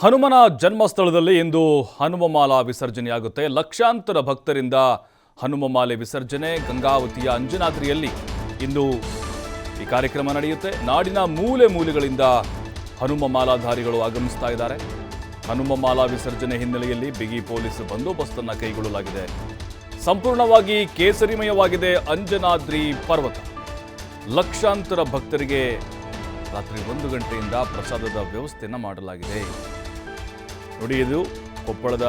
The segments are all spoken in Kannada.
ಹನುಮನ ಜನ್ಮಸ್ಥಳದಲ್ಲಿ ಇಂದು ಹನುಮಮಾಲಾ ವಿಸರ್ಜನೆಯಾಗುತ್ತೆ. ಲಕ್ಷಾಂತರ ಭಕ್ತರಿಂದ ಹನುಮಮಾಲೆ ವಿಸರ್ಜನೆ, ಗಂಗಾವತಿಯ ಅಂಜನಾದ್ರಿಯಲ್ಲಿ ಇಂದು ಈ ಕಾರ್ಯಕ್ರಮ ನಡೆಯುತ್ತೆ. ನಾಡಿನ ಮೂಲೆ ಮೂಲೆಗಳಿಂದ ಹನುಮಮಾಲಾಧಾರಿಗಳು ಆಗಮಿಸ್ತಾ ಇದ್ದಾರೆ. ಹನುಮಮಾಲಾ ವಿಸರ್ಜನೆ ಹಿನ್ನೆಲೆಯಲ್ಲಿ ಬಿಗಿ ಪೊಲೀಸ್ ಬಂದೋಬಸ್ತನ್ನು ಕೈಗೊಳ್ಳಲಾಗಿದೆ. ಸಂಪೂರ್ಣವಾಗಿ ಕೇಸರಿಮಯವಾಗಿದೆ ಅಂಜನಾದ್ರಿ ಪರ್ವತ. ಲಕ್ಷಾಂತರ ಭಕ್ತರಿಗೆ ರಾತ್ರಿ ಒಂದು ಗಂಟೆಯಿಂದ ಪ್ರಸಾದದ ವ್ಯವಸ್ಥೆಯನ್ನು ಮಾಡಲಾಗಿದೆ. ನೋಡಿ ಇದು ಕೊಪ್ಪಳದ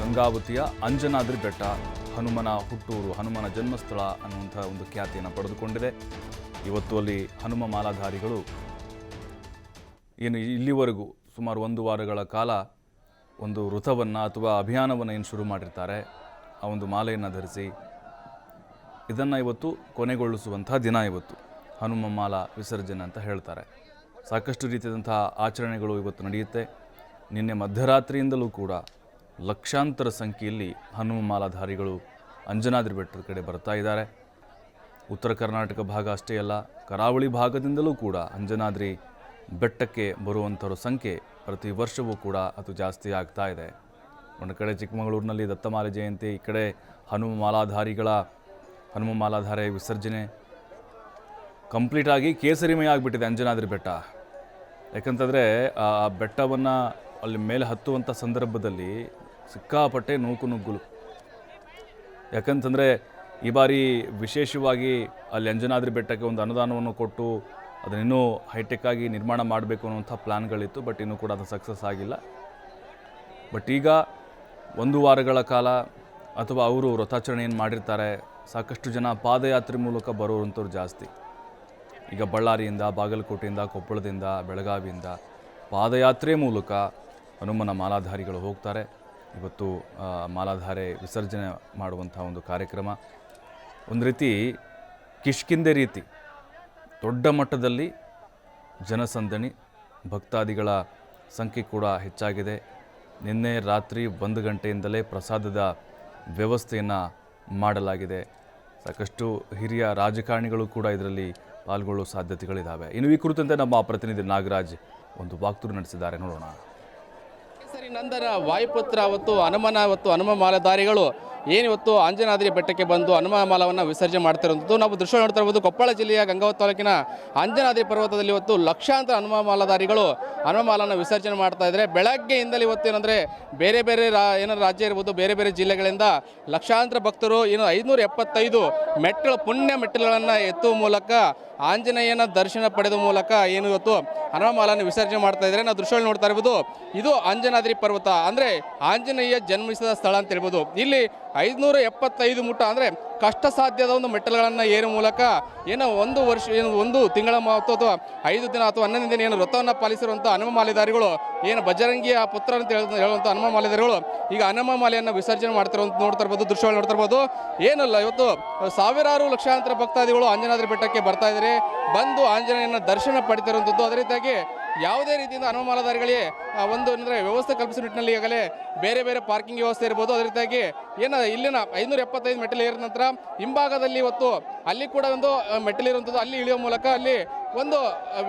ಗಂಗಾವತಿಯ ಅಂಜನಾದ್ರಿ ಬೆಟ್ಟ, ಹನುಮನ ಹುಟ್ಟೂರು, ಹನುಮನ ಜನ್ಮಸ್ಥಳ ಅನ್ನುವಂಥ ಒಂದು ಖ್ಯಾತಿಯನ್ನು ಪಡೆದುಕೊಂಡಿದೆ. ಇವತ್ತು ಅಲ್ಲಿ ಹನುಮ ಮಾಲಾಧಾರಿಗಳು ಏನು ಇಲ್ಲಿವರೆಗೂ ಸುಮಾರು ಒಂದು ವಾರಗಳ ಕಾಲ ಒಂದು ವೃತವನ್ನು ಅಥವಾ ಅಭಿಯಾನವನ್ನು ಏನು ಶುರು ಮಾಡಿರ್ತಾರೆ, ಆ ಒಂದು ಮಾಲೆಯನ್ನು ಧರಿಸಿ ಇದನ್ನು ಇವತ್ತು ಕೊನೆಗೊಳಿಸುವಂಥ ದಿನ ಇವತ್ತು. ಹನುಮ ಮಾಲಾ ವಿಸರ್ಜನೆ ಅಂತ ಹೇಳ್ತಾರೆ. ಸಾಕಷ್ಟು ರೀತಿಯಾದಂತಹ ಆಚರಣೆಗಳು ಇವತ್ತು ನಡೆಯುತ್ತೆ. ನಿನ್ನೆ ಮಧ್ಯರಾತ್ರಿಯಿಂದಲೂ ಕೂಡ ಲಕ್ಷಾಂತರ ಸಂಖ್ಯೆಯಲ್ಲಿ ಹನುಮಾಲಾಧಾರಿಗಳು ಅಂಜನಾದ್ರಿ ಬೆಟ್ಟದ ಕಡೆ ಬರ್ತಾ ಇದ್ದಾರೆ. ಉತ್ತರ ಕರ್ನಾಟಕ ಭಾಗ ಅಷ್ಟೇ ಅಲ್ಲ, ಕರಾವಳಿ ಭಾಗದಿಂದಲೂ ಕೂಡ ಅಂಜನಾದ್ರಿ ಬೆಟ್ಟಕ್ಕೆ ಬರುವಂಥವ್ರ ಸಂಖ್ಯೆ ಪ್ರತಿ ವರ್ಷವೂ ಕೂಡ ಅದು ಜಾಸ್ತಿ ಆಗ್ತಾ ಇದೆ. ಒಂದು ಕಡೆ ಚಿಕ್ಕಮಗಳೂರಿನಲ್ಲಿ ದತ್ತಮಾಲೆ ಜಯಂತಿ, ಈ ಕಡೆ ಹನುಮಾಲಾಧಾರಿಗಳ ಮಾಲಾಧಾರಿಗಳ, ಹನುಮ ಮಾಲಾಧಾರೆ ವಿಸರ್ಜನೆ ಕಂಪ್ಲೀಟಾಗಿ ಕೇಸರಿಮಯ ಆಗಿಬಿಟ್ಟಿದೆ ಅಂಜನಾದ್ರಿ ಬೆಟ್ಟ. ಯಾಕಂತಂದರೆ ಆ ಬೆಟ್ಟವನ್ನು ಅಲ್ಲಿ ಮೇಲೆ ಹತ್ತುವಂಥ ಸಂದರ್ಭದಲ್ಲಿ ಸಿಕ್ಕಾಪಟ್ಟೆ ನೂಕು ನುಗ್ಗುಲು. ಯಾಕಂತಂದರೆ ಈ ಬಾರಿ ವಿಶೇಷವಾಗಿ ಅಲ್ಲಿ ಅಂಜನಾದ್ರಿ ಬೆಟ್ಟಕ್ಕೆ ಒಂದು ಅನುದಾನವನ್ನು ಕೊಟ್ಟು ಅದನ್ನಿನ್ನೂ ಹೈಟೆಕ್ ಆಗಿ ನಿರ್ಮಾಣ ಮಾಡಬೇಕು ಅನ್ನುವಂಥ ಪ್ಲ್ಯಾನ್ಗಳಿತ್ತು ಬಟ್ ಇನ್ನೂ ಕೂಡ ಅದು ಸಕ್ಸಸ್ ಆಗಿಲ್ಲ. ಬಟ್ ಈಗ ಒಂದು ವಾರಗಳ ಕಾಲ ಅಥವಾ ಅವರು ವ್ರತಾಚರಣೆಯನ್ನು ಮಾಡಿರ್ತಾರೆ, ಸಾಕಷ್ಟು ಜನ ಪಾದಯಾತ್ರೆ ಮೂಲಕ ಬರೋರಂಥವ್ರು ಜಾಸ್ತಿ. ಈಗ ಬಳ್ಳಾರಿಯಿಂದ, ಬಾಗಲಕೋಟೆಯಿಂದ, ಕೊಪ್ಪಳದಿಂದ, ಬೆಳಗಾವಿಯಿಂದ ಪಾದಯಾತ್ರೆ ಮೂಲಕ ಹನುಮನ ಮಾಲಾಧಾರಿಗಳು ಹೋಗ್ತಾರೆ. ಇವತ್ತು ಮಾಲಾಧಾರೆ ವಿಸರ್ಜನೆ ಮಾಡುವಂಥ ಒಂದು ಕಾರ್ಯಕ್ರಮ. ಒಂದು ರೀತಿ ಕಿಷ್ಕಿಂದೆ ರೀತಿ, ದೊಡ್ಡ ಮಟ್ಟದಲ್ಲಿ ಜನಸಂದಣಿ, ಭಕ್ತಾದಿಗಳ ಸಂಖ್ಯೆ ಕೂಡ ಹೆಚ್ಚಾಗಿದೆ. ನಿನ್ನೆ ರಾತ್ರಿ ಒಂದು ಗಂಟೆಯಿಂದಲೇ ಪ್ರಸಾದದ ವ್ಯವಸ್ಥೆಯನ್ನು ಮಾಡಲಾಗಿದೆ. ಸಾಕಷ್ಟು ಹಿರಿಯ ರಾಜಕಾರಣಿಗಳು ಕೂಡ ಇದರಲ್ಲಿ ಪಾಲ್ಗೊಳ್ಳುವ ಸಾಧ್ಯತೆಗಳಿದ್ದಾವೆ ಇನ್ನು ಈ ಕುರಿತಂತೆ ನಮ್ಮ ಪ್ರತಿನಿಧಿ ನಾಗರಾಜ್ ಒಂದು ವಾಕ್ತುರು ನಡೆಸಿದ್ದಾರೆ ನೋಡೋಣ. ಸರಿ ನಂದನ ವಾಯುಪುತ್ರ ಅವತ್ತು ಹನುಮನ ಅವತ್ತು ಹನುಮ ಮಾಲಾಧಾರಿಗಳು ಏನಿವತ್ತು ಆಂಜನಾದ್ರಿ ಬೆಟ್ಟಕ್ಕೆ ಬಂದು ಹನುಮ ಮಾಲವನ್ನು ವಿಸರ್ಜನೆ ಮಾಡ್ತಿರೋದು ನಾವು ದೃಶ್ಯ ನೋಡ್ತಾ ಇರ್ಬೋದು, ಕೊಪ್ಪಳ ಜಿಲ್ಲೆಯ ಗಂಗಾವತ್ ತಾಲೂಕಿನ ಅಂಜನಾದ್ರಿ ಪರ್ವತದಲ್ಲಿ ಇವತ್ತು ಲಕ್ಷಾಂತರ ಹನುಮ ಮಾಲಾಧಾರಿಗಳು ಹನುಮ ಮಾಲನ್ನು ವಿಸರ್ಜನೆ ಮಾಡ್ತಾ ಇದ್ದಾರೆ. ಬೆಳಗ್ಗೆಯಿಂದಲೇ ಇವತ್ತು ಏನಂದರೆ ಬೇರೆ ಬೇರೆ ರಾ ಏನಾದ್ರು ರಾಜ್ಯ ಇರ್ಬೋದು, ಬೇರೆ ಬೇರೆ ಜಿಲ್ಲೆಗಳಿಂದ ಲಕ್ಷಾಂತರ ಭಕ್ತರು, ಏನು ಐದುನೂರ ಎಪ್ಪತ್ತೈದು ಮೆಟ್ಟಲು ಪುಣ್ಯ ಮೆಟ್ಟಲುಗಳನ್ನು ಎತ್ತುವ ಮೂಲಕ, ಆಂಜನೇಯನ ದರ್ಶನ ಪಡೆದ ಮೂಲಕ ಏನು ಇವತ್ತು ಹನುಮಾಲನ್ನು ವಿಸರ್ಜನೆ ಮಾಡ್ತಾ ಇದ್ದಾರೆ. ನಾವು ದೃಶ್ಯಗಳು ನೋಡ್ತಾ ಇರ್ಬೋದು, ಇದು ಅಂಜನಾದ್ರಿ ಪರ್ವತ. ಅಂದರೆ ಆಂಜನೇಯ ಜನ್ಮಿಸಿದ ಸ್ಥಳ ಅಂತ ಹೇಳ್ಬೋದು. ಇಲ್ಲಿ ಐದುನೂರ ಎಪ್ಪತ್ತೈದು ಮುಟ್ಟ ಅಂದರೆ ಕಷ್ಟ ಸಾಧ್ಯದ ಒಂದು ಮೆಟ್ಟಲುಗಳನ್ನು ಏರುವ ಮೂಲಕ ಏನೋ ಒಂದು ವರ್ಷ, ಏನು ಒಂದು ತಿಂಗಳ ಮಾತು ಅಥವಾ ಐದು ದಿನ ಅಥವಾ ಹನ್ನೊಂದು ದಿನ ಏನು ವ್ರತವನ್ನು ಪಾಲಿಸಿರುವಂಥ ಹನುಮ ಮಾಲೆದಾರಿಗಳು ಏನು ಬಜರಂಗಿಯ ಪುತ್ರ ಅಂತ ಹೇಳುವಂಥ ಹನುಮ ಮಾಲೆದಾರಿಗಳು ಈಗ ಹನುಮ ಮಾಲೆಯನ್ನು ವಿಸರ್ಜನೆ ಮಾಡ್ತಿರುವಂತ ನೋಡ್ತಾ ಇರ್ಬೋದು ದೃಶ್ಯಗಳು ನೋಡ್ತಾ ಇರ್ಬೋದು. ಏನಲ್ಲ ಇವತ್ತು ಸಾವಿರಾರು ಲಕ್ಷಾಂತರ ಭಕ್ತಾದಿಗಳು ಆಂಜನಾದ್ರಿ ಬೆಟ್ಟಕ್ಕೆ ಬರ್ತಾ ಇದ್ದಾರೆ ಬಂದು ಆಂಜನೇಯನ ದರ್ಶನ ಪಡಿತಿರುವಂಥದ್ದು. ಅದೇ ರೀತಿಯಾಗಿ ಯಾವುದೇ ರೀತಿಯಿಂದ ಹನುಮ ಮಾಲಾಧಾರಿಗಳಿಗೆ ಆ, ಒಂದು ಅಂದರೆ ವ್ಯವಸ್ಥೆ ಕಲ್ಪಿಸುವ ನಿಟ್ಟಿನಲ್ಲಿ ಈಗಾಗಲೇ ಬೇರೆ ಬೇರೆ ಪಾರ್ಕಿಂಗ್ ವ್ಯವಸ್ಥೆ ಇರ್ಬೋದು. ಅದೇ ರೀತಿಯಾಗಿ ಏನು ಇಲ್ಲಿನ ಐನೂರ ಎಪ್ಪತ್ತೈದು ಮೆಟ್ಟಿಲು ಏರಿದ ನಂತರ ಹಿಂಭಾಗದಲ್ಲಿ ಇವತ್ತು ಅಲ್ಲಿ ಕೂಡ ಒಂದು ಆ, ಮೆಟ್ಟಲು ಇರುವಂಥದ್ದು ಅಲ್ಲಿ ಇಳಿಯೋ ಮೂಲಕ ಅಲ್ಲಿ ಒಂದು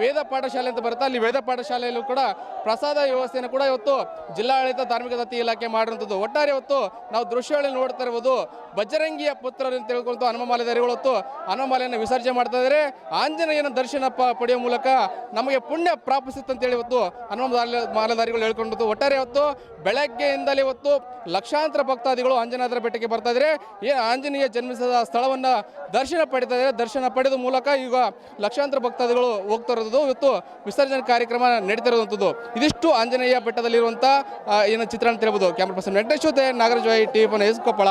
ವೇದ ಪಾಠಶಾಲೆ ಅಂತ ಬರುತ್ತೆ. ಅಲ್ಲಿ ವೇದ ಪಾಠಶಾಲೆಯಲ್ಲೂ ಕೂಡ ಪ್ರಸಾದ ವ್ಯವಸ್ಥೆಯನ್ನು ಕೂಡ ಇವತ್ತು ಜಿಲ್ಲಾಡಳಿತ ಧಾರ್ಮಿಕ ದತ್ತಿ ಇಲಾಖೆ ಮಾಡಿರುವಂಥದ್ದು. ಒಟ್ಟಾರೆ ಇವತ್ತು ನಾವು ದೃಶ್ಯಗಳಲ್ಲಿ ನೋಡ್ತಾ ಇರ್ಬೋದು, ಬಜರಂಗಿಯ ಪುತ್ರರು ಅಂತ ಹೇಳ್ಕೊಳ್ತು ಹನುಮ ಮಾಲೆದಾರಿಗಳು ಹೊತ್ತು ಹನುಮ ಮಾಲೆಯನ್ನು ವಿಸರ್ಜನೆ ಮಾಡ್ತಾ ಇದ್ದಾರೆ ಆಂಜನೇಯನ ದರ್ಶನ ಪಡೆಯುವ ಮೂಲಕ ನಮಗೆ ಪುಣ್ಯ ಪ್ರಾಪಿಸುತ್ತೆ ಅಂತೇಳಿ ಇವತ್ತು ಹನುಮ ಮಾಲಧಾರಿಗಳು ಹೇಳ್ಕೊಂಡದ್ದು. ಒಟ್ಟಾರೆ ಇವತ್ತು ಬೆಳಗ್ಗೆಯಿಂದಲೇ ಇವತ್ತು ಲಕ್ಷಾಂತರ ಭಕ್ತಾದಿಗಳು ಆಂಜನಾದ್ರ ಬೆಟ್ಟಕ್ಕೆ ಬರ್ತಾ ಇದ್ದಾರೆ ಈ ಆಂಜನೇಯ ಜನ್ಮಿಸಿದ ಸ್ಥಳವನ್ನು ದರ್ಶನ ಪಡಿತಾ ಇದ್ದಾರೆ ದರ್ಶನ ಪಡೆದ ಮೂಲಕ ಈಗ ಲಕ್ಷಾಂತರ ಭಕ್ತಾದಿಗಳು ಹೋಗ್ತಾ ಇರೋದು. ಇವತ್ತು ವಿಸರ್ಜನೆ ಕಾರ್ಯಕ್ರಮ ನಡೀತಿರುವಂಥದ್ದು ಇದಿಷ್ಟು ಆಂಜನೇಯ ಬೆಟ್ಟದಲ್ಲಿರುವಂಥ ಏನು ಏನು ಚಿತ್ರಣ ಹೇಳ್ಬೋದು. Camera person Venkatesh Nagaraj Y, T S Koppal